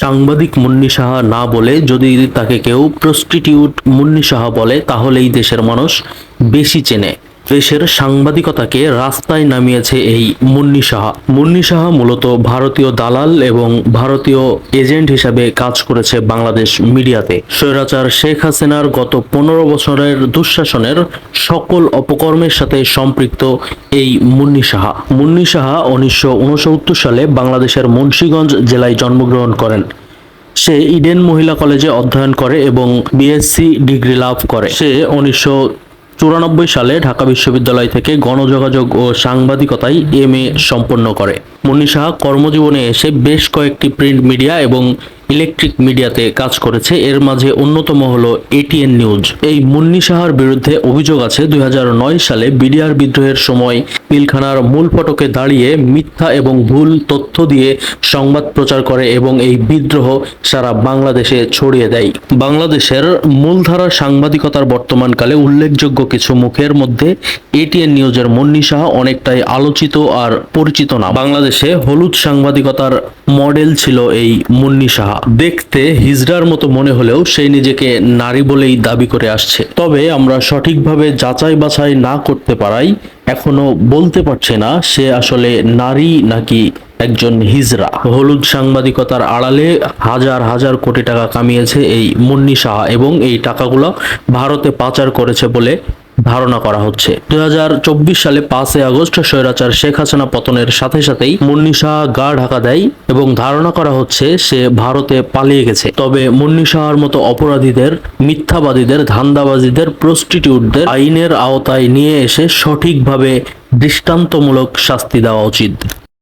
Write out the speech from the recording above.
সাংবাদিক মুন্নি সাহা না বলে যদি তাকে কেউ প্রস্টিটিউট মুন্নি সাহা বলে, তাহলেই দেশের মানুষ বেশি চেনে। দেশের সাংবাদিকতাকে রাস্তায় নামিয়েছে এই মুন্নি সাহা। মুন্নি সাহা মূলত ভারতীয় দালাল এবং ভারতীয় এজেন্ট হিসাবে কাজ করেছে বাংলাদেশ মিডিয়াতে। স্বৈরাচার শেখ হাসিনার গত পনেরো বছরের দুঃশাসনের সকল অপকর্মের সাথে সম্পৃক্ত এই মুন্নি সাহা। মুন্নি সাহা উনিশশো উনসত্তর সালে বাংলাদেশের মুন্সীগঞ্জ জেলায় জন্মগ্রহণ করেন। সে ইডেন মহিলা কলেজে অধ্যয়ন করে এবং বিএসসি ডিগ্রি লাভ করে। সে উনিশশো চুরানব্বই সালে ঢাকা বিশ্ববিদ্যালয় থেকে গণযোগাযোগ ও সাংবাদিকতায় এম এ সম্পন্ন করে। মুন্নি সাহা কর্মজীবনে এসে বেশ কয়েকটি প্রিন্ট মিডিয়া এবং ইলেকট্রিক মিডিয়াতে কাজ করেছে। এর মাঝে অন্যতম হল এটিএন নিউজ। এই মুন্নি সাহার বিরুদ্ধে অভিযোগ আছে দুই হাজার নয় সালে বিডিআর বিদ্রোহের সময় পিলখানার মূল ফটকে দাঁড়িয়ে মিথ্যা এবং ভুল তথ্য দিয়ে সংবাদ প্রচার করে এবং এই বিদ্রোহ সারা বাংলাদেশে ছড়িয়ে দেয়। বাংলাদেশের মূলধারা সাংবাদিকতার বর্তমানকালে উল্লেখযোগ্য কিছু মুখের মধ্যে এটিএন নিউজের মুন্নি সাহা অনেকটাই আলোচিত আর পরিচিত না। বাংলাদেশে হলুদ সাংবাদিকতার মডেল ছিল এই মুন্নি সাহা দেখতে হিজড়ার মতো মনে হলেও সে নিজেকে নারী বলেই দাবি করে আসছে। তবে আমরা সঠিকভাবে যাচাই বাছাই না করতে পারাই এখনও বলতে পারছে না সে আসলে নারী নাকি একজন হিজরা। হলুদ সাংবাদিকতার আড়ালে হাজার হাজার কোটি টাকা কামিয়েছে এই মুন্নি সাহা এবং এই টাকাগুলো ভারতে পাচার করেছে বলে ধারণা করা হচ্ছে। দু হাজার চব্বিশ সালে পাঁচই আগস্ট স্বৈরাচার শেখ হাসিনা পতনের সাথে সাথেই মুন্নিশাহ গা ঢাকা দেয় এবং ধারণা করা হচ্ছে সে ভারতে পালিয়ে গেছে। তবে মুন্নিশাহার মতো অপরাধীদের, মিথ্যাবাদীদের, ধান্দাবাজিদের প্রস্টিটিউটদের আইনের আওতায় নিয়ে এসে সঠিকভাবে দৃষ্টান্তমূলক শাস্তি দেওয়া উচিত।